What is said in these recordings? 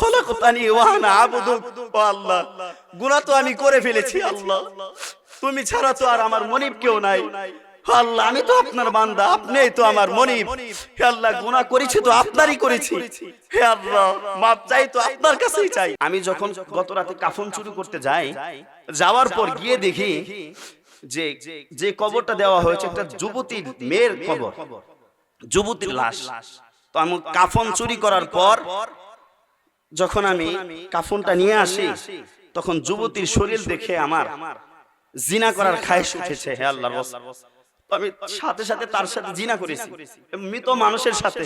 খলাকতানি ওয়ানা ও আল্লাহ, গুনাহ তো আমি করে ফেলেছি, আল্লাহ। তুমি ছাড়া তো আর আমার মনিব কেউ নাই। আল্লাহ, আমি তো আপনার বান্দা তো আমার মনিব। হে আল্লাহ, গুনাহ করেছি তো আপনারই করেছি। হে আল্লাহ, মাপ চাই তো আপনার কাছেই চাই। আমি যখন গত রাতে কাফন চুরি করতে যাই, যাওয়ার পর গিয়ে দেখি যে যে কবরটা দেওয়া হয়েছে একটা যুবতীর মেয়ের কবর, যুবতীর লাশ। তো আমি কাফন চুরি করার পর যখন আমি কাফনটা নিয়ে আসি, তখন যুবতীর শরীর দেখে আমার জিনা করার খায়েশ উঠেছে, হে। তো আমি সাথে সাথে তার সাথে জিনা করেছি মৃত মানুষের সাথে।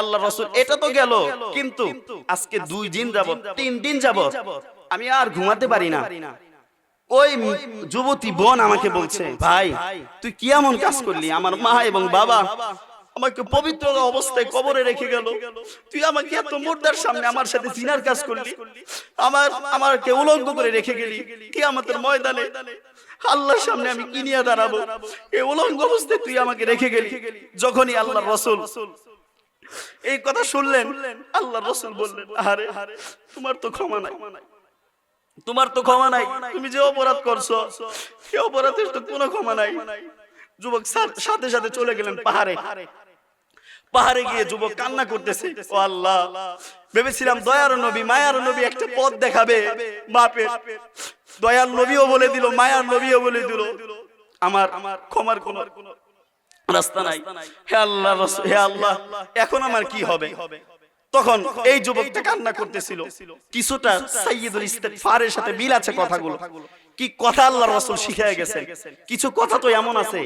আল্লাহ রসুল এটা তো গেল, কিন্তু আজকে দুই দিন যাব তিন দিন যাব আমি আর ঘুমাতে পারি না। ওই যুবতী বোন আমাকে বলছে, ভাই, তুই কি এমন কাজ করলি? আমার মা এবং বাবা আমাকে পবিত্র অবস্থায় কবরে রেখে গেল। তুই আমাকে এত মুর্দার সামনে আমার সাথে জিনার কাজ করলি। আমার, আমাকে উলঙ্গ করে রেখে গেলি। কি আমাদের ময়দানে আল্লাহর সামনে আমি কি নিয়ে দাঁড়াবো? এই উলঙ্গ অবস্থায় তুই আমাকে রেখে গেলি। যখনই আল্লাহ রসুল এই কথা শুনলেন আল্লাহ রসুল বললেন আরে তোমার তো ক্ষমা নাই। তোমার তো ক্ষমা নাই। তুমি যে অপরাধ করছ সে অপরাধের তো কোনো ক্ষমা নাই। যুবক সাথে সাথে চলে গেলেন পাহাড়ে। পাহাড়ে। গিয়ে যুবক কান্না করতেছে। ও আল্লাহ। ভেবেছিলাম দয়ার নবী মায়ার নবী একটা পথ দেখাবে। বাপের দয়ার নবীও বলে দিল মায়ার নবীও বলে দিল। আমার আমার ক্ষমার কোন রাস্তা নাই। হে আল্লাহ হে আল্লাহ এখন আমার কি হবে? তখন এই যুবকটা কান্না করতেছিল। কিছুটা সাইয়্যিদুল ইস্তেগফারের সাথে মিল আছে কথাগুলো। কি কথা আল্লাহ রাসূল শিখিয়ে গেছেন? কিছু কথা তো এমন আছে।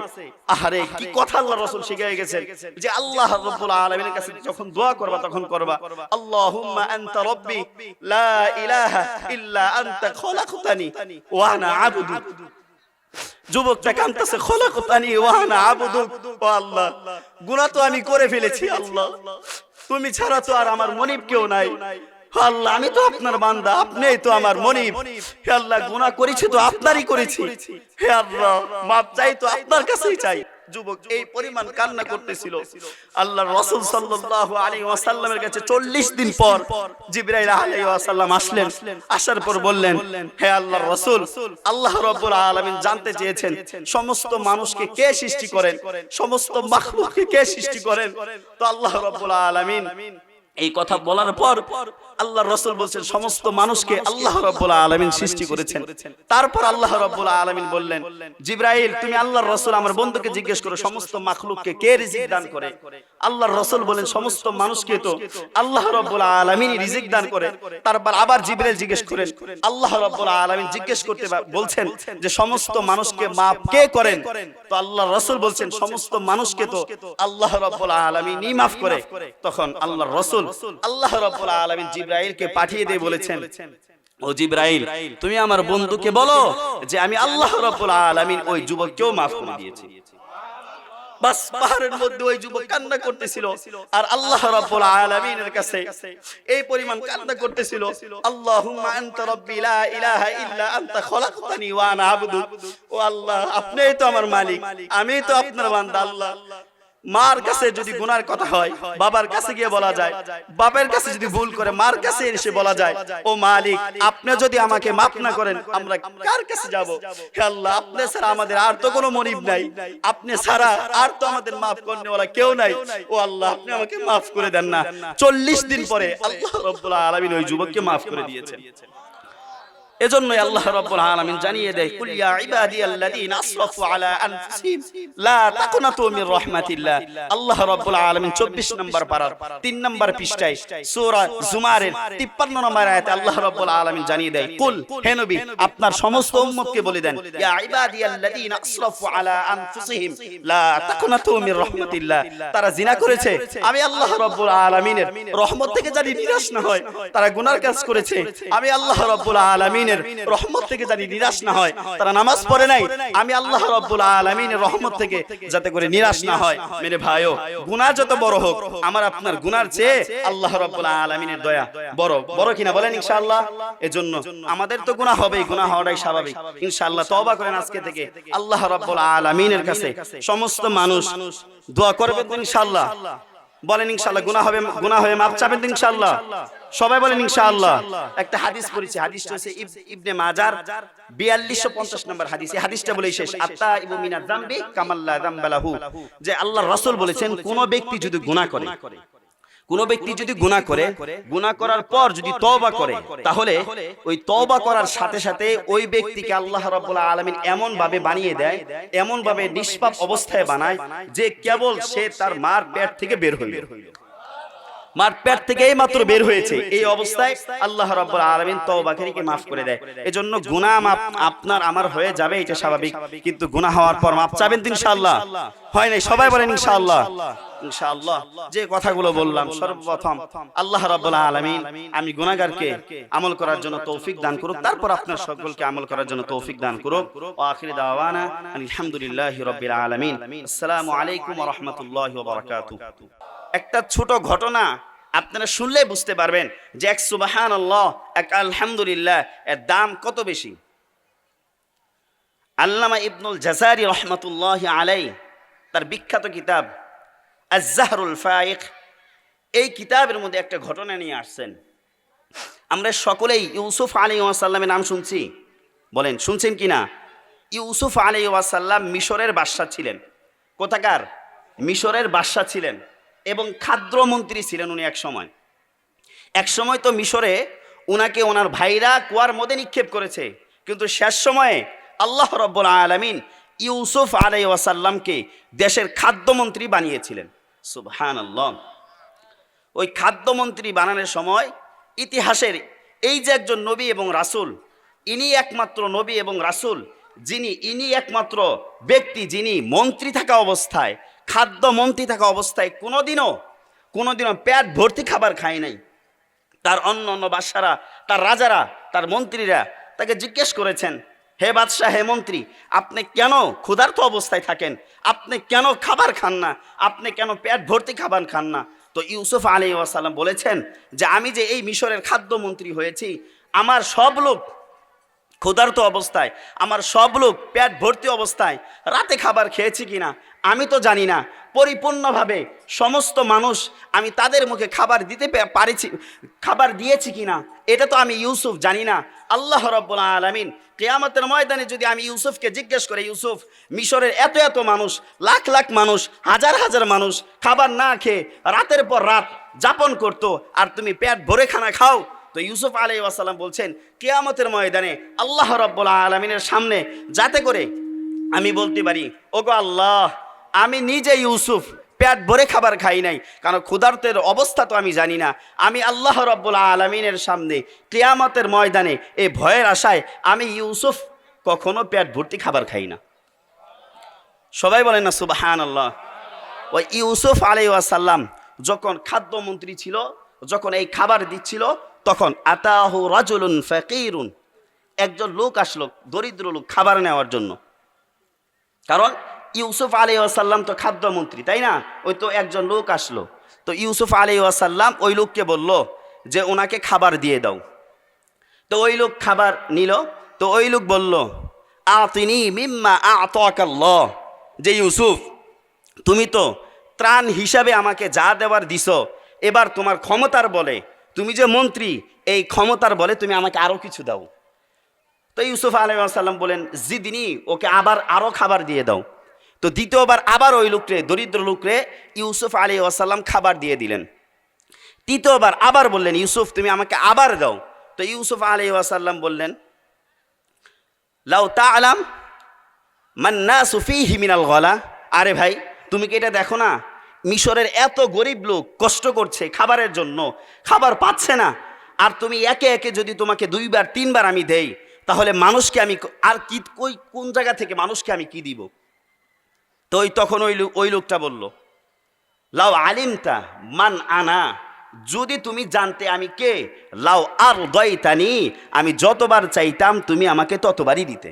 আহারে কি কথা আল্লাহ রাসূল শিখিয়ে গেছেন? যে আল্লাহ রাব্বুল আলামিনের কাছে যখন দোয়া করবা তখন করবা আল্লাহুম্মা আনতা রাব্বি লা ইলাহা ইল্লা আনতা খলাকতানি ওয়া আনা আবদুক যুবকটা কান্তাছে খলাকতানি ওয়া আনা আবদুক ও আল্লাহ গুনাহ তো আমি করে ফেলেছি আল্লাহ। তুমি ছাড়া তো আর আমার মনিব কেউ নাই। আল্লাহ, আমি তো আপনার বান্দা তো আমার মনিব। হে আল্লাহ, গুনাহ করেছি তো আপনারই করেছি। হে আল্লাহ চাই তো আপনার কাছেই চাই। যুবক এই পরিমাণ কান্না করতেছিল। আল্লাহ রাসূল সাল্লাল্লাহু আলাইহি ওয়াসাল্লামের কাছে 40 দিন পর জিবরাইল আসলেন। আসার পর বললেন, হে আল্লাহর রাসূল, আল্লাহ রাব্বুল আলামিন জানতে চেয়েছেন, সমস্ত মানুষকে কে সৃষ্টি করেন? সমস্ত মাখলুককে কে সৃষ্টি করেন? তো আল্লাহ রাব্বুল আলামিন এই কথা বলার পর আল্লাহ রসুল বলছেন, সমস্ত মানুষকে আল্লাহ রব্বুল আলমিন সৃষ্টি করেছেন। তারপর আল্লাহ রব্বুল আলমিন বললেন, জিব্রাইল, তুমি আল্লাহর রসুল, আমার বন্ধুকে জিজ্ঞেস করো, সমস্ত মাখলুককে কে রিজিক দান করে? আল্লাহর রসুল বলেন সমস্ত মানুষকে তো আল্লাহ রব্বুল আলমিন রিজিক দান করে। তারপর আবার জিব্রাইল জিজ্ঞেস করেন, আল্লাহ রব্বুল আলমিন জিজ্ঞেস করতে বলছেন যে, সমস্ত মানুষকে মাফ কে করেন? তো আল্লাহ রসুল বলছেন, সমস্ত মানুষকে তো আল্লাহ রব্বুল আলমিনই মাফ করে। তখন আল্লাহ রসুল আল্লাহ রব্বুল আলমিন জিব্রাইলকে পাঠিয়ে দিয়ে বলেছেন। ও জিব্রাইল তুমি আমার বন্ধুকে বলো যে আমি আল্লাহ রব্বুল আলামিন ওই যুবককেও মাফ করে দিয়েছি। বাস পাহাড়ের মধ্যে ওই যুবক কান্না করতেছিল আর আল্লাহ রাব্বুল আলামিনের কাছে এই পরিমাণ কান্না করতেছিল। আল্লাহুম্মা আনতা রাব্বি লা ইলাহা ইল্লা আনতা খলাকতানি ওয়া আনা আবদুক। ও আল্লাহ আপনিই তো আমার মালিক আমি তো আপনার বান্দা আল্লাহ। মার কাছে যদি গুনার কথা হয় বাবার কাছে গিয়ে বলা যায় বাবার কাছে যদি ভুল করে মার কাছে এসে বলা যায় ও মালিক আপনি যদি আমাকে মাফ না করেন আমরা কার কাছে যাব? হে আল্লাহ আপনি ছাড়া আমাদের আর তো কোনো মনিব নাই আপনি ছাড়া আর তো আমাদের মাফ করনে ওরা কেউ নাই ও আল্লাহ আপনি আমাকে মাফ করে দেন না। চল্লিশ দিন পরে আল্লাহ রব্বুল আলামিন ওই যুবককে মাফ করে দিয়েছেন। এজন্য আল্লাহ রাব্বুল আলামিন জানিয়ে দেয়, কুল ইয়া আসরাফু আলা আনফুসিহিম, লা তাকনাতু মির রাহমাতিল্লাহ। আল্লাহ রাব্বুল আলামিন 24 নম্বর পারার 3 নম্বর পৃষ্ঠায় সূরা জুমারের 53 নম্বর আয়াতে আল্লাহ রাব্বুল আলামিন জানিয়ে দেয়, কুল, হে নবী, আপনার সমস্ত উম্মতকে বলে দেন, ইয়া আসরাফু আলা আনফুসিহিম, লা তাকনাতু মির রাহমাতিল্লাহ। তারা জিনা করেছে, আমি আল্লাহ রাব্বুল আলামিনের রহমত থেকে জানি নিরাশ না হয়, তারা গুনার কাজ করেছে। আমি আল্লাহ রাব্বুল আলামিনের রহমত থেকে জানি নিরাশ না হয়। তারা নামাজ পড়ে নাই। আমি আল্লাহ রাব্বুল আলামিনের রহমত থেকে যাতে করে নিরাশ না হয়। মেরে ভাইও গুনাহ যত বড় হোক আমার আপনার গুনার চেয়ে আল্লাহ রাব্বুল আলামিনের দয়া বড় বড় কিনা বলেন ইনশাআল্লাহ? এজন্য আমাদের তো গুনাহ হবেই গুনাহ হওয়াটাই স্বাভাবিক। ইনশাআল্লাহ তওবা করেন আজকে থেকে আল্লাহ রাব্বুল আলামিনের কাছে সমস্ত মানুষ দোয়া করবেন তো ইনশাআল্লাহ। বলেন ইনশাআল্লাহ, গুনাহ হবে, গুনাহ হয়ে মাপ চাবেন তো ইনশাআল্লাহ। সবাই বলেন ইনশাআল্লাহ। একটা হাদিস পড়েছি, হাদিসটা হচ্ছে ইব- ইবনে মাজার 4250 নম্বর হাদিস। এই হাদিসটা বলেই শেষ। আত্তা ইবু মিনাজ জামবি কামাল্লা জামবালাহু। যে আল্লাহ রাসূল বলেছেন, কোন ব্যক্তি যদি গুনাহ করে কোন ব্যক্তি যদি গুনাহ করে গুনাহ করার পর যদি তবা করে তাহলে ওই তবা করার সাথে সাথে ওই ব্যক্তিকে আল্লাহ রাব্বুল আলামিন এমন ভাবে বানিয়ে দেয় এমন ভাবে নিষ্পাপ অবস্থায় বানায় যে কেবল সে তার মার পেট থেকে বের হইল মার পেট থেকে এই মাত্র বের হয়েছে। এই অবস্থায় আল্লাহ রাব্বুল আলামিন তওবাকারীকে maaf করে দেয়। এজন্য গুনাহ মাপ আপনার আমার হয়ে যাবে এটা স্বাভাবিক। কিন্তু গুনাহ হওয়ার পর মাপ চাবেন ইনশাআল্লাহ। হয় নাই? সবাই বলেন ইনশাআল্লাহ। ইনশাআল্লাহ। যে কথাগুলো বললাম সর্বপ্রথম আল্লাহ রাব্বুল আলামিন আমি গুনাহগারকে আমল করার জন্য তৌফিক দান করুক তারপর আপনার সকলকে আমল করার জন্য তৌফিক দান করুক। ওয়া আখির দাওয়ানা আলহামদুলিল্লাহি রাব্বিল আলামিন। আসসালামু আলাইকুম ওয়া রাহমাতুল্লাহি ওয়া বারাকাতুহু একটা ছোট ঘটনা আপনারা শুনলে বুঝতে পারবেন যে এক সুবাহান আল্লাহ এক আলহামদুলিল্লাহ, এর দাম কত বেশি? আল্লামা ইবনুল জাজারি রহমতুল্লাহ আলাই, তার বিখ্যাত কিতাব আজাহরুল ফাইক এই কিতাবের মধ্যে একটা ঘটনা নিয়ে আসছেন। আমরা সকলেই ইউসুফ আলী ওয়াসাল্লামের নাম শুনছি। বলেন, শুনছেন কি না ইউসুফ আলী ওয়াসাল্লাম মিশরের বাদশাহ ছিলেন। কোথাকার? মিশরের বাদশা ছিলেন। এবং খাদ্যমন্ত্রী ছিলেন উনি এক সময় এক সময় তো মিশরে উনাকে ওনার ভাইরা কুয়ার মধ্যে নিক্ষেপ করেছে। কিন্তু শেষ সময়ে আল্লাহ রব্বুল আলমিন ইউসুফ আলাই ওয়াসাল্লামকে দেশের খাদ্যমন্ত্রী বানিয়েছিলেন। সুবহান আল্লাহ ওই খাদ্যমন্ত্রী বানানোর সময় ইতিহাসের এই যে একজন নবী এবং রাসূল, ইনি একমাত্র নবী এবং রাসূল, যিনি, ইনি একমাত্র ব্যক্তি যিনি মন্ত্রী থাকা অবস্থায় খাদ্য মন্ত্রী থাকা অবস্থায় কোনোদিনও কোনোদিনও পেট ভর্তি খাবার খায় নাই। তার অন্য অন্য বাদশারা তার রাজারা, তার মন্ত্রীরা তাকে জিজ্ঞেস করেছেন, হে বাদশাহ, হে মন্ত্রী, আপনি কেন ক্ষুধার্ত অবস্থায় থাকেন? আপনি কেন খাবার খান না? আপনি কেন পেট ভর্তি খাবার খান না? তো ইউসুফ আলী ওয়াসাল্লাম বলেছেন যে, আমি যে এই মিশরের খাদ্যমন্ত্রী হয়েছি, আমার সব লোক ক্ষুধার্ত অবস্থায়, আমার সব লোক পেট ভর্তি অবস্থায়, রাতে খাবার খেয়েছি কিনা, আমি তো জানি না। পরিপূর্ণভাবে সমস্ত মানুষ আমি তাদের মুখে খাবার দিতে পারিছি, খাবার দিয়েছি কিনা, এটা তো আমি ইউসুফ জানি না। আল্লাহ রব্বুল আলমিন কেয়ামতের ময়দানে যদি আমি ইউসুফকে জিজ্ঞেস করে, ইউসুফ, মিশরের এত এত মানুষ, লাখ লাখ মানুষ, হাজার হাজার মানুষ খাবার না খেয়ে রাতের পর রাত যাপন করতো, আর তুমি পেট ভরে খানা খাও তো ইউসুফ আলাই ওয়াসাল্লাম বলছেন, কেয়ামতের ময়দানে আল্লাহ রব্বুল আলমিনের সামনে যাতে করে আমি বলতে পারি, ওগো আল্লাহ, আমি নিজে ইউসুফ, পেট ভরে খাবার খাই নাই, কারণ ক্ষুধার্তের অবস্থা তো আমি জানি না, আমি আল্লাহ রব্বুল আলমিনের সামনে কেয়ামতের ময়দানে এই ভয়ের আশায় আমি ইউসুফ কখনো পেট ভর্তি খাবার খাই না। সবাই বলেন না সুবাহান আল্লাহ ওই ইউসুফ আলাই ওয়াসাল্লাম যখন খাদ্যমন্ত্রী ছিল, যখন এই খাবার দিচ্ছিল তখন আতাহু রাজুলুন ফাকিরুন। একজন লোক আসলো, দরিদ্র লোক, খাবার নেওয়ার জন্য। কারণ ইউসুফ আলী ওয়াসাল্লাম তো খাদ্যমন্ত্রী, তাই না? ওই তো একজন লোক আসলো। তো ইউসুফ আলী ওয়াসাল্লাম ওই লোককে বলল যে, ওনাকে খাবার দিয়ে দাও। তো ওই লোক খাবার নিল। তো ওই লোক বলল, আতিনি মিম্মা আতাকাল্লাহ যে, ইউসুফ, তুমি তো ত্রাণ হিসাবে আমাকে যা দেওয়ার দিছ, এবার তোমার ক্ষমতার বলে তুমি যে মন্ত্রী, এই ক্ষমতার বলে তুমি আমাকে আরও কিছু দাও। তো ইউসুফ আলাইসাল্লাম বলেন, জিদিনি, ওকে আবার আরও খাবার দিয়ে দাও। তো দ্বিতীয়বার আবার ওই লোকরে, দরিদ্র লোকরে ইউসুফ আলী আসাল্লাম খাবার দিয়ে দিলেন। তৃতীয়বার আবার বললেন, ইউসুফ, তুমি আমাকে আবার দাও। তো ইউসুফ আলী আসাল্লাম বললেন, লাউ তা আলাম মান্না সুফি হিমিনাল গলা। আরে ভাই, তুমি কি এটা দেখো না? মিশরের এত গরিব লোক কষ্ট করছে খাবারের জন্য, খাবার পাচ্ছে না। আর তুমি একে একে যদি তোমাকে দুইবার, তিনবার আমি দেই, তাহলে মানুষকে আমি আর কি, কই, কোন জায়গা থেকে মানুষকে আমি কি দিব? তো ওই তখন ওই ওই লোকটা বলল লাও আলিমতা মান আনা, যদি তুমি জানতে আমি কে লাও আর দয়তানি, আমি যতবার চাইতাম তুমি আমাকে ততবারই দিতে।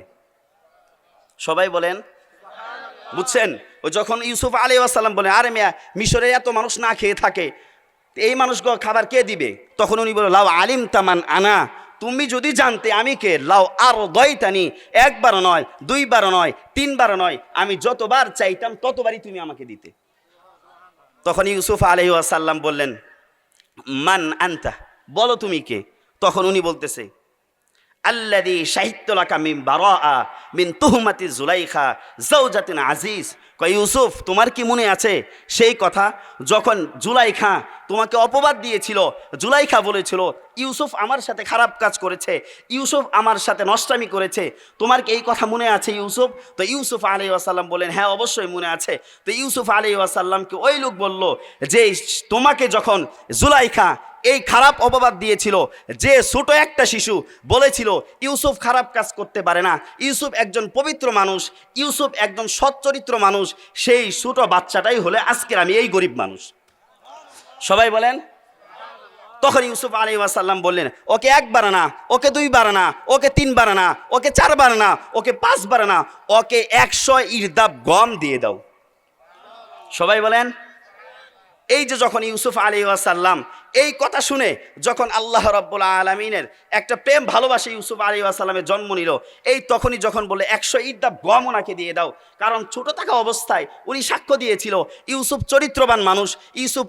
সবাই বলেন বুঝছেন? ও যখন ইউসুফ আলী আসাল্লাম বলেন আরে মিয়া মিশরে এত মানুষ না খেয়ে থাকে, এই মানুষগুলো খাবার কে দিবে? তখন উনি বলে লাও আলিম তামান আনা, তুমি যদি জানতে আমি কে লাও আর দয়তানি একবার নয় দুইবার নয় তিনবার নয়, আমি যতবার চাইতাম ততবারই তুমি আমাকে দিতে। তখন ইউসুফ আলহি আসাল্লাম বললেন, মান আনতা, বলো তুমি কে? তখন উনি বলতেছে আল্লাদি সাহিত্যলাকা মিন বারা মিন তুহমাতি জুলাইখা জৌজাতিন আজিজ। কয়, ইউসুফ, তোমার কি মনে আছে সেই কথা? যখন জুলাইখা তোমাকে অপবাদ দিয়েছিল, জুলাইখা বলেছিল, ইউসুফ আমার সাথে খারাপ কাজ করেছে, ইউসুফ আমার সাথে নষ্টামি করেছে। তোমার কি এই কথা মনে আছে ইউসুফ? তো ইউসুফ আলী আসাল্লাম বললেন হ্যাঁ অবশ্যই মনে আছে। তো ইউসুফ আলী আসাল্লামকে ওই লোক বলল যে, তোমাকে যখন জুলাইখা এই খারাপ অপবাদ দিয়েছিল, যে ছোট একটা শিশু বলেছিল, ইউসুফ খারাপ কাজ করতে পারে না, ইউসুফ একজন পবিত্র মানুষ, ইউসুফ একজন সচ্চরিত্র মানুষ, সেই ছোট বাচ্চাটাই হলে আজকের আমি এই গরিব মানুষ। সবাই বলেন? তখন ইউসুফ আলী ওয়াসাল্লাম বললেন, ওকে একবার না, ওকে দুইবার না, ওকে তিনবার না, ওকে চারবার না, ওকে পাঁচবার না, ওকে একশো ইরদাব গম দিয়ে দাও। সবাই বলেন? এই যে যখন ইউসুফ আলী ওয়াসাল্লাম এই কথা শুনে যখন আল্লাহ রব্বুল আলমিনের একটা প্রেম ভালোবাসে ইউসুফ আলী ওয়াসাল্লামের জন্ম নিল, এই তখনই যখন বলে একশো ইদ্দা গম ওনাকে দিয়ে দাও। কারণ ছোট থাকা অবস্থায় উনি সাক্ষ্য দিয়েছিল, ইউসুফ চরিত্রবান মানুষ, ইউসুফ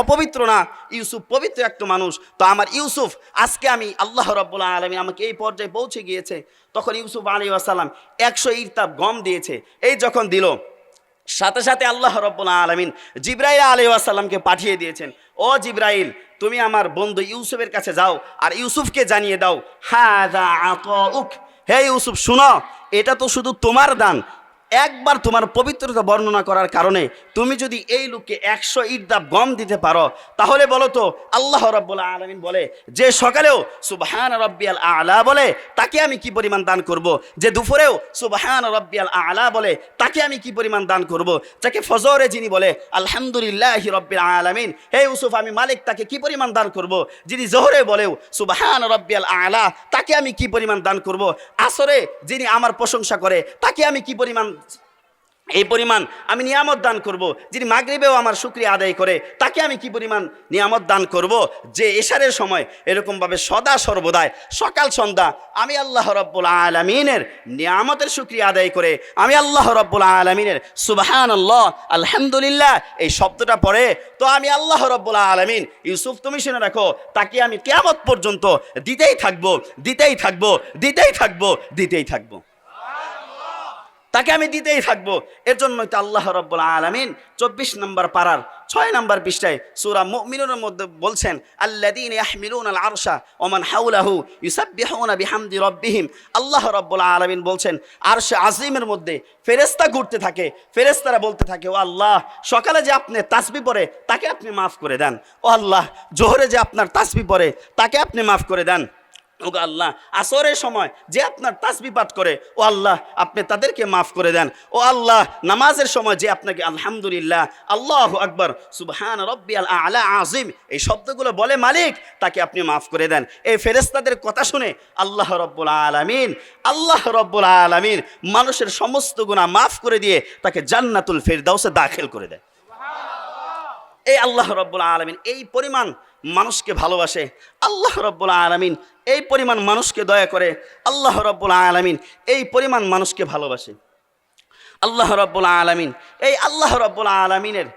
অপবিত্র না, ইউসুফ পবিত্র একটা মানুষ। তো আমার ইউসুফ, আজকে আমি আল্লাহ রব্বুল আলমী আমাকে এই পর্যায়ে পৌঁছে গিয়েছে। তখন ইউসুফ আলী ওয়াসাল্লাম একশো ইরতাব গম দিয়েছে। এই যখন দিল সাথে সাথে আল্লাহ রব্বুল্লা আলমিন জিব্রাইল আলী আসাল্লামকে পাঠিয়ে দিয়েছেন। ও জিব্রাইল, তুমি আমার বন্ধু ইউসুফের কাছে যাও আর ইউসুফকে জানিয়ে দাও হ্যাঁ হে ইউসুফ, শুনো, এটা তো শুধু তোমার দান একবার তোমার পবিত্রতা বর্ণনা করার কারণে তুমি যদি এই লোককে একশো ইদ্দাব গম দিতে পারো, তাহলে বলো তো, আল্লাহ রব্বুল আলমিন বলে, যে সকালেও সুবহান রব্বিয়াল আলা বলে, তাকে আমি কি পরিমাণ দান করব। যে দুপুরেও সুবহান রব্বিয়াল আলা বলে, তাকে আমি কি পরিমাণ দান করব। যাকে ফজরে যিনি বলে, আলহামদুলিল্লাহ রব্বিল আলামিন, হে ইউসুফ, আমি মালিক, তাকে কি পরিমাণ দান করব। যিনি জোহরে বলেও সুবহান রব্বিয়াল আলা, তাকে আমি কি পরিমাণ দান করব। আসরে যিনি আমার প্রশংসা করে, তাকে আমি কি পরিমাণ এই পরিমাণ আমি নিয়ামত দান করব, যিনি মাগরিবেও আমার শুক্রিয়া আদায় করে, তাকে আমি কি পরিমাণ নিয়ামত দান করব? যে এশারের সময় এরকমভাবে সদা সর্বদাই, সকাল সন্ধ্যা, আমি আল্লাহ রব্বুল আলমিনের নিয়ামতের শুক্রিয়া আদায় করে, আমি আল্লাহ রব্বুল আলমিনের সুবাহান আল্লাহ আলহামদুলিল্লাহ, এই শব্দটা পড়ে, তো আমি আল্লাহ রব্বুল আলমিন, ইউসুফ তুমি শুনে রাখো, তাকে আমি কেয়ামত পর্যন্ত দিতেই থাকব দিতেই থাকব দিতেই থাকব দিতেই থাকব। তাকে আমি দিতেই থাকব। এর জন্যই তো আল্লাহ রব্বুল আলমিন চব্বিশ নম্বর পাড়ার ছয় নম্বর পৃষ্ঠায় সুরা মুমিনুনের মধ্যে বলছেন আল্লাদিন আল আরশা ওমান আল্লাহ রব্বুল আলামিন বলছেন, আরশে আজিমের মধ্যে ফেরেশতা ঘুরতে থাকে, ফেরেশতারা বলতে থাকে, ও আল্লাহ, সকালে যে আপনি তাসবি পরে তাকে আপনি মাফ করে দেন। ও আল্লাহ, জোহরে যে আপনার তাসবি পরে তাকে আপনি মাফ করে দেন। আল্লাহ, আসরের সময় যে আপনার তাসবি পাঠ করে, ও আল্লাহ, আপনি তাদেরকে মাফ করে দেন। ও আল্লাহ, নামাজের সময় যে আপনাকে আলহামদুলিল্লাহ, আল্লাহ আকবর, সুবহান রব্বি আল আলা আজিম এই শব্দগুলো বলে মালিক, তাকে আপনি মাফ করে দেন। এই ফেরেস্তাদের কথা শুনে আল্লাহ রব্বুল আলমিন, আল্লাহ রব্বুল আলমিন মানুষের সমস্ত গুণা মাফ করে দিয়ে তাকে জান্নাতুল ফেরদাউসে দাখিল করে দেয়। এই আল্লাহ রব্বুল আলমিন, এই পরিমাণ মানুষকে ভালোবাসে, আল্লাহ রব্বুল আলমিন এই পরিমাণ মানুষকে দয়া করে, আল্লাহ রব্বুল আলমিন এই পরিমাণ মানুষকে ভালোবাসে। আল্লাহ রব্বুল আলমিন, এই আল্লাহ রব্বুল আলমিনের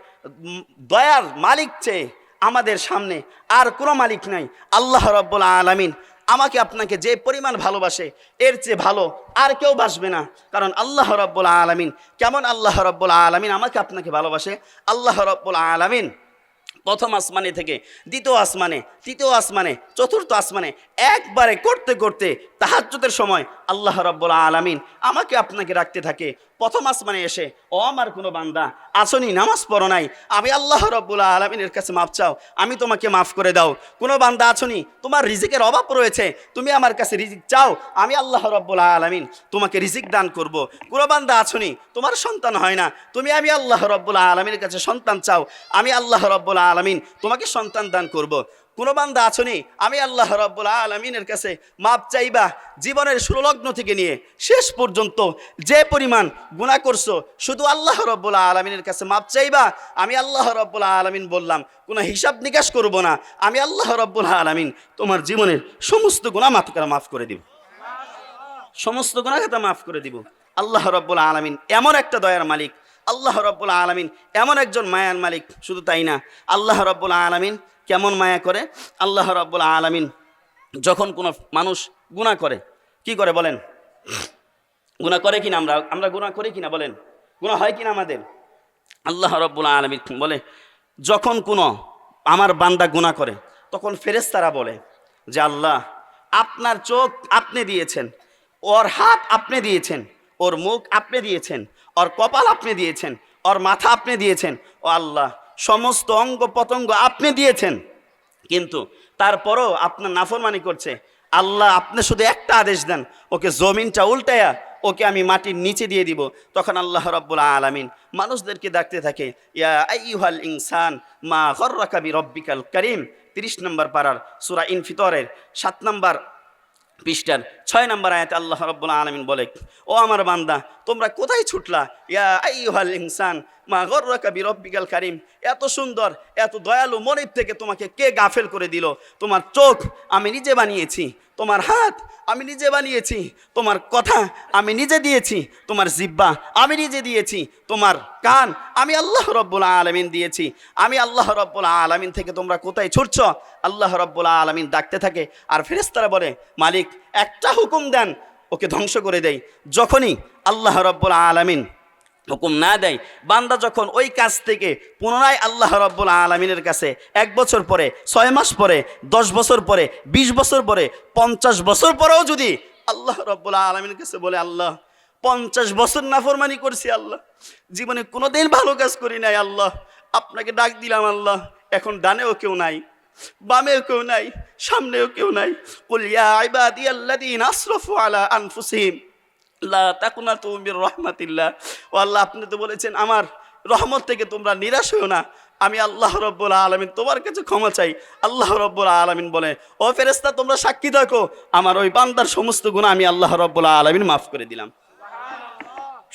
দয়ার মালিক চেয়ে আমাদের সামনে আর কোনো মালিক নাই। আল্লাহ রব্বুল আলমিন আমাকে আপনাকে যে পরিমাণ ভালোবাসে, এর চেয়ে ভালো আর কেউ বাসবে না। কারণ আল্লাহ রব্বুল আলমিন, কেমন আল্লাহ রব্বুল আলমিন আমাকে আপনাকে ভালোবাসে? আল্লাহ রব্বুল আলমিন প্রথম আসমানে থেকে দ্বিতীয় আসমানে, তৃতীয় আসমানে, চতুর্থ আসমানে একবারে করতে করতে তাহাজ্যতের সময় আল্লাহ রব্বুল আলামিন আমাকে আপনাকে রাখতে থাকে। প্রথম আসমানে এসে, ও আমার কোনো বান্দা আসনি, নামাজ পড়ো নাই। আমি আল্লাহ রব্বুল আলমিনের কাছে মাফ চাও। আমি তোমাকে মাফ করে দাও। কোনো বান্দা আছনি তোমার রিজিকের অভাব রয়েছে। তুমি আমার কাছে রিজিক চাও। আমি আল্লাহ রব্বুল আলমিন তোমাকে রিজিক দান করব। কোনো বান্দা আছনি তোমার সন্তান হয় না। তুমি আমি আল্লাহ রব্বুল আলমিনের কাছে সন্তান চাও। আমি আল্লাহ রব্বুল আলমিন তোমাকে সন্তান দান করব। কোনো বান্দা আছনি আমি আল্লাহ রব্বুল আলমিনের কাছে মাপ চাইবা, জীবনের সুরলগ্ন থেকে নিয়ে শেষ পর্যন্ত যে পরিমাণ গুণা করছ, শুধু আল্লাহ রব্বুল আলমিনের কাছে মাপ চাইবা। আমি আল্লাহ রব্বুল আলমিন বললাম, কোনো হিসাব নিকাশ করব না। আমি আল্লাহ রব্বুল আলমিন তোমার জীবনের সমস্ত গুণা মাফ করে মাফ করে দিব। সমস্ত গুণা খাতা মাফ করে দিব। আল্লাহ রব্বুল আলমিন এমন একটা দয়ার মালিক। আল্লাহ রব্বুল আলমিন এমন একজন মায়ার মালিক। শুধু তাই না, আল্লাহ রব্বুল আলমিন কেমন মায়া করে? আল্লাহ রব্বুল আলমিন যখন কোনো মানুষ গুণা করে, কি করে বলেন? গুণা করে কিনা আমরা? আমরা গুণা করি কিনা বলেন? গুণা হয় কিনা আমাদের? আল্লাহ রব্বুল আলমী বলে, যখন কোনো আমার বান্দা গুণা করে, তখন ফেরেস্তারা বলে যে, আল্লাহ, আপনার চোখ আপনি দিয়েছেন, ওর হাত আপনি দিয়েছেন, ওর মুখ আপনি দিয়েছেন, ওর কপাল আপনি দিয়েছেন, ওর মাথা আপনি দিয়েছেন। ও আল্লাহ সমস্ত অঙ্গ পতঙ্গ আপনি দিয়েছেন। কিন্তু তারপরও আপনার নাফরমানি করছে। আল্লাহ আপনি শুধু একটা আদেশ দেন, ওকে জমিনটা উল্টায়া ওকে আমি মাটির নিচে দিয়ে দিব। তখন আল্লাহ রব্বুল আলামিন মানুষদেরকে ডাকতে থাকে, ইয়া ইনসান মা গর্রাকা বি রব্বিকাল করিম। তিরিশ নম্বর পাড়ার সুরা ইনফিতরের সাত নম্বর পৃষ্ঠার ছয় নম্বর আয়াতে আল্লাহ রব্বুল আলমিন বলে, ও আমার বান্দা, তোমরা কোথায় ছুটলা? ইয়া আইয়ুহাল ইনসান, মা গর্রাকা বিরব্বিকাল কারিম, এত সুন্দর, এত দয়ালু মনিব থেকে তোমাকে কে গাফেল করে দিল? তোমার চোখ আমি নিজে বানিয়েছি, তোমার হাত আমি নিজে বানিয়েছি, তোমার কথা আমি নিজে দিয়েছি, তোমার জিব্বা আমি নিজে দিয়েছি, তোমার কান আমি আল্লাহ রব্বুল আলমিন দিয়েছি। আমি আল্লাহ রব্বুল আলমিন থেকে তোমরা কোথায় ছুটছ? আল্লাহ রব্বুল আলমিন ডাকতে থাকে, আর ফেরেস্তারা বলে, মালিক একটা হুকুম দেন, ওকে ধ্বংস করে দেয় যখনই আল্লাহ রব্বুল আলমিন হুকুম না দেয়, বান্দা যখন ওই কাজ থেকে পুনরায় আল্লাহ রব্বুল আলমিনের কাছে এক বছর পরে, ছয় মাস পরে, দশ বছর পরে, বিশ বছর পরে, পঞ্চাশ বছর পরেও যদি আল্লাহ রব্বুল আলমিনের কাছে বলে, আল্লাহ, পঞ্চাশ বছর নাফরমানি করছি, আল্লাহ। জীবনে কোনোদিন ভালো কাজ করি নাই, আল্লাহ। আপনাকে ডাক দিলাম, আল্লাহ। এখন ডানেও কেউ নাই। বামেও কেউ নাই, সামনেও কেউ নাই। কুলিয়া ইবাদি আল্লাদিন আশরাফু আলা আনফুসিহিম, লা তাকুনা তুমি রহমাতিল্লাহ। ও আল্লাহ, আপনি তো বলেছেন, আমার রহমত থেকে তোমরা নিরাশ হও না। আমি আল্লাহ রব্বুল আলমিন, তোমার কাছে ক্ষমা চাই। আল্লাহ রব্বুল আলমিন বলে, ও ফেরেস্তা তোমরা সাক্ষী থাকো। আমার ওই বান্দার সমস্ত গুণা আমি আল্লাহ রব্বুল আলমিন মাফ করে দিলাম।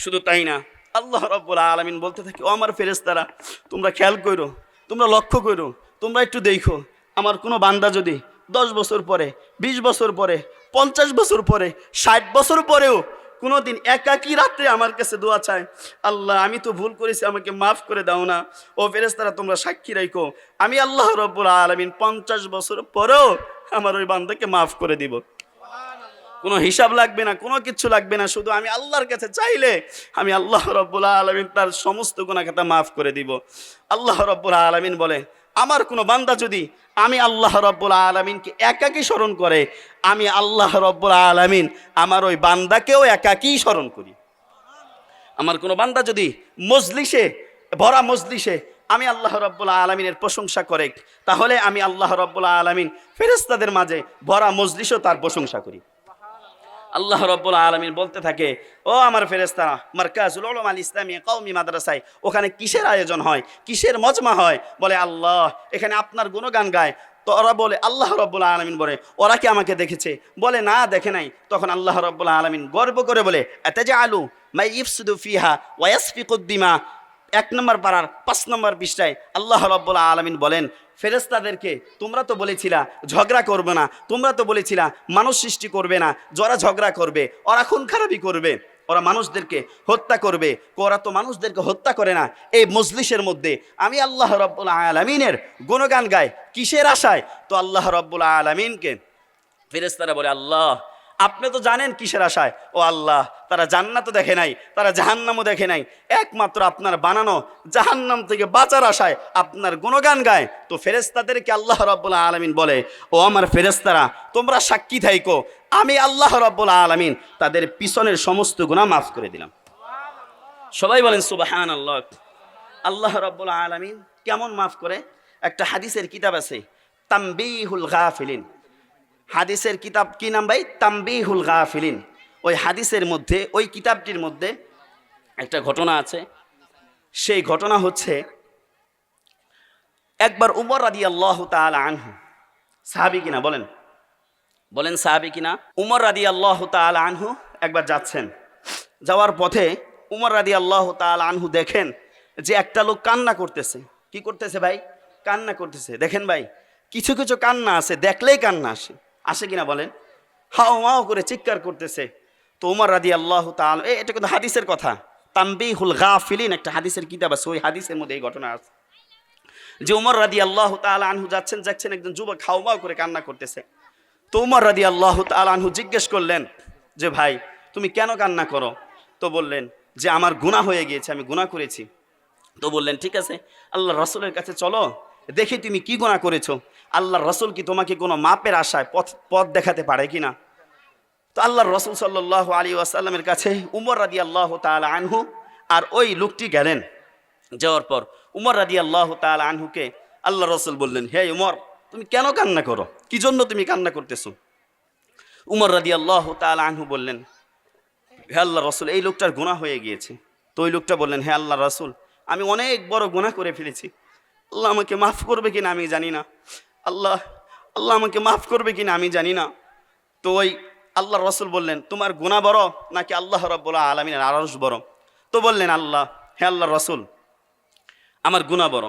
শুধু তাই না, আল্লাহ রব্বুল আলমিন বলতে থাকি, ও আমার ফেরেস্তারা তোমরা খেয়াল করো তোমরা লক্ষ্য করো তোমরা একটু দেখো। আমার কোনো বান্দা যদি দশ বছর পরে, বিশ বছর পরে, পঞ্চাশ বছর পরে, ষাট বছর পরেও কোনোদিন একাকি রাত্রে আমার কাছে দোয়া চায়, আল্লাহ, আমি তো ভুল করেছি, আমাকে মাফ করে দাও না। ও ফেরেস্তারা তোমরা সাক্ষী রাখো আমি আল্লাহ রব্বুল আলমিন পঞ্চাশ বছর পরেও আমার ওই বান্দাকে মাফ করে দিব। কোনো হিসাব লাগবে না, কোনো কিছু লাগবে না, শুধু আমি আল্লাহর কাছে চাইলে আমি আল্লাহ রব্বুল আলমিন তার সমস্ত গুণাখাতা মাফ করে দিব। আল্লাহ রব্বুল আলমিন বলে আমার কোনো বান্দা যদি আমি আল্লাহ রব্বুল আলমিনকে একাকী স্মরণ করে, আমি আল্লাহ রব্বুল আলমিন আমার ওই বান্দাকেও একাকী স্মরণ করি। আমার কোনো বান্দা যদি মজলিসে, ভরা মজলিসে আমি আল্লাহ রব্বুল আলমিনের প্রশংসা করে, তাহলে আমি আল্লাহ রব্বুল আলমিন ফেরেস্তাদের মাঝে ভরা মজলিসও তার প্রশংসা করি। আল্লাহ রব্বুল আলমিন বলতে থাকে, ও আমার ফেরেস্তারা মার্কাজুল উলুম আল ইসলামী কওমি মাদ্রাসায়, ওখানে কিসের আয়োজন হয়? কিসের মজমা হয়? বলে, আল্লাহ, এখানে আপনার গুণগান গায়। তো ওরা বলে, আল্লাহ রব্বুল আলমিন বলে, ওরা কি আমাকে দেখেছে? বলে, না, দেখে নাই। তখন আল্লাহ রব্বুল আলমিন গর্ব করে বলে এতে যে আলু মাই ইফসুদু ফিহা ওয়াসফিকুদ্দিমা এক নম্বর পাড়ার পাঁচ নম্বর পৃষ্ঠায় আল্লাহ রব্বুল আলমিন বলেন ফেরেস্তাদেরকে তোমরা তো বলেছিলা ঝগড়া করবে না, তোমরা তো বলেছিলা মানুষ সৃষ্টি করবে না, যারা ঝগড়া করবে, ওরা খুন খারাপি করবে, ওরা মানুষদেরকে হত্যা করবে, ওরা তো মানুষদেরকে হত্যা করে না। এই মজলিসের মধ্যে আমি আল্লাহ রব্বুল আলমিনের গুণগান গায় কিসের আশায়? তো আল্লাহ রব্বুল আলমিনকে ফেরেস্তারা বলে, আল্লাহ আপনি তো জানেন কিসের আশায়? ও আল্লাহ, তারা জান্নাতও দেখে নাই, তারা জাহান্নামও দেখে নাই। একমাত্র আপনার বানানো জাহান্নাম থেকে বাঁচার আশায় আপনার গুণগান গায়। তো ফেরেস্তাদেরকে আল্লাহ রব্বুল আলমিন বলে, ও আমার ফেরেস্তারা তোমরা সাক্ষী থাইকো, আমি আল্লাহ রব্বুল আলমিন তাদের পিছনের সমস্ত গুণা মাফ করে দিলাম। সবাই বলেন সুবাহান আল্লাহ আল্লাহ রব্বুল আলমিন কেমন মাফ করে? একটা হাদিসের কিতাব আছে, তাম্বিহুল গাফিলিন। হাদিসের কিতাব কি নাম ভাই? তাম্বিহুল গাফিলিন। ওই হাদিসের মধ্যে, ওই কিতাবটির মধ্যে একটা ঘটনা আছে। সেই ঘটনা হচ্ছে, একবার উমর রাদি আল্লাহ তাল আনহু। সাহাবি কিনা বলেন? বলেন সাহাবি কিনা? উমর রাদি আল্লাহ তাল আনহু একবার যাচ্ছেন। যাওয়ার পথে উমর রাদি আল্লাহ তাল আনহু দেখেন যে একটা লোক কান্না করতেছে। কি করতেছে ভাই? কান্না করতেছে। দেখেন ভাই, কিছু কিছু কান্না আছে, দেখলেই কান্না আসে। আসে কিনা বলেন? হাও মাও করে চিৎকার করতেছে। তো উমর রাদি আল্লাহ তাল এটা কিন্তু হাদিসের কথা। তাম্বিহুল গাফিলিন একটা হাদিসের কিতাব আছে, ওই হাদিসের মধ্যে এই ঘটনা আছে। যে উমর রাদি আল্লাহ তাআলা আনহু যাচ্ছেন যাচ্ছেন একজন যুবক খাওয়াও করে কান্না করতেছে। তো উমর রাদি আল্লাহ তাআলা আনহু জিজ্ঞেস করলেন, যে ভাই, তুমি কেন কান্না করো? তো বললেন, যে আমার গুনাহ হয়ে গিয়েছে, আমি গুনাহ করেছি। তো বললেন, ঠিক আছে আল্লাহ রসুলের কাছে চলো, দেখি তুমি কি গুনাহ করেছ। আল্লাহ রসুল কি তোমাকে কোনো মাপের আশায় পথ পথ দেখাতে পারে কি না? তো আল্লাহ রসুল সাল্লাহ আলী আসাল্লামের কাছে উমর রাদি আল্লাহ তাআলা আনহু আর ওই লোকটি গেলেন। যাওয়ার পর উমর রাদি আল্লাহ তাআলা আনহুকে আল্লাহ রসুল বললেন, হে উমর, তুমি কেন কান্না করো? কি জন্য তুমি কান্না করতেছো? উমর রাদি আল্লাহ তাআলা আনহু বললেন, হে আল্লাহ রসুল, এই লোকটার গুনাহ হয়ে গিয়েছে। তো ওই লোকটা বললেন, হে আল্লাহ রসুল, আমি অনেক বড় গুনাহ করে ফেলেছি। আল্লাহ আমাকে মাফ করবে কিনা আমি জানি না। আল্লাহ আল্লাহ আমাকে মাফ করবে কিনা আমি জানি না। তো ওই আল্লাহ রসুল বললেন, তোমার গুণা বড় নাকি আল্লাহ রব্বুল আলমিনের আরস বড়? তো বললেন, আল্লাহ, হে আল্লাহ রসুল, আমার গুণা বড়।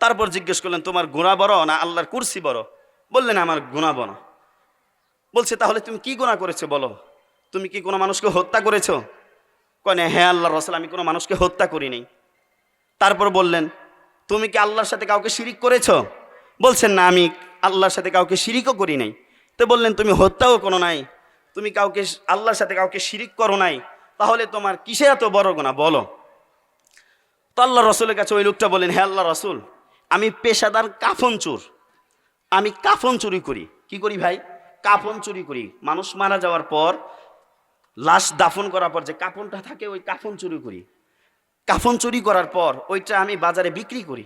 তারপর জিজ্ঞেস করলেন, তোমার গুণা বড় না আল্লাহর কুরসি বড়? বললেন, আমার গুণা বড়। বলছে, তাহলে তুমি কি গুণা করেছ বলো? তুমি কি কোনো মানুষকে হত্যা করেছ? কনে হ্যাঁ আল্লাহ রসুল, আমি কোনো মানুষকে হত্যা করিনি। তারপর বললেন, তুমি কি আল্লাহর সাথে কাউকে শিরিক করেছ? বলছেন না, আমি আল্লাহর সাথে কাউকে শিরিকও করি নাই। তো বললেন, তুমি হত্যাও কোনো নাই। তুমি কাউকে আল্লাহর সাথে কাউকে শিরিক করো নাই। তাহলে তোমার কিসে এত বড় গোনা বলো। তো আল্লাহ রসুলের কাছে ওই লোকটা বলেন হ্যাঁ আল্লাহ রসুল, আমি পেশাদার কাফন চোর। আমি কাফন চুরি করি। কি করি ভাই? কাফন চুরি করি। মানুষ মারা যাওয়ার পর, লাশ দাফন করার পর যে কাফনটা থাকে, ওই কাফন চুরি করি। কাফন চুরি করার পর, ওইটা আমি বাজারে বিক্রি করি।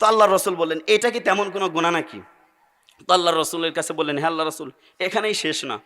তো আল্লাহ রসুল বললেন, এটা কি তেমন কোনো গুণা নাকি? তো আল্লাহ রসুলের কাছে বললেন হ্যাঁ আল্লাহ রসুল, এখানেই শেষ না।